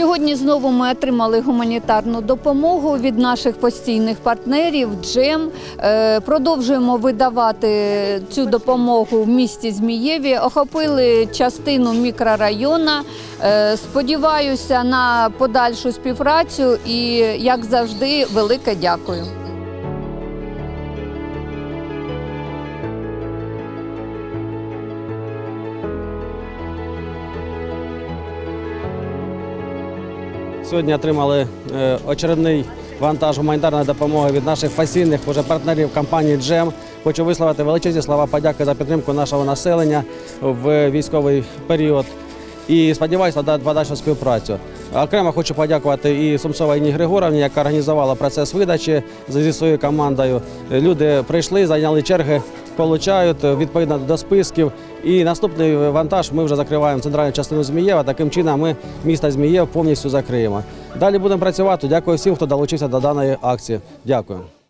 Сьогодні знову ми отримали гуманітарну допомогу від наших постійних партнерів Джем. Е, Продовжуємо видавати цю допомогу в місті Змієві. Охопили частину мікрорайона. Е, Сподіваюся на подальшу співпрацю і, як завжди, велике дякую. Сьогодні отримали е, очередний вантаж гуманітарної допомоги від наших постійних уже партнерів компанії Джем. Хочу висловити величезні слова подяки за підтримку нашого населення в військовий період. І сподіваюся на подальшу співпрацю. Окремо хочу подякувати і Сумсовій Інні Григоровні, яка організувала процес видачі зі своєю командою. Люди прийшли, зайняли черги, получають відповідно до списків. І наступний вантаж ми вже закриваємо центральну частину Змієва. Таким чином ми місто Змієв повністю закриємо. Далі будемо працювати. Дякую всім, хто долучився до даної акції. Дякую.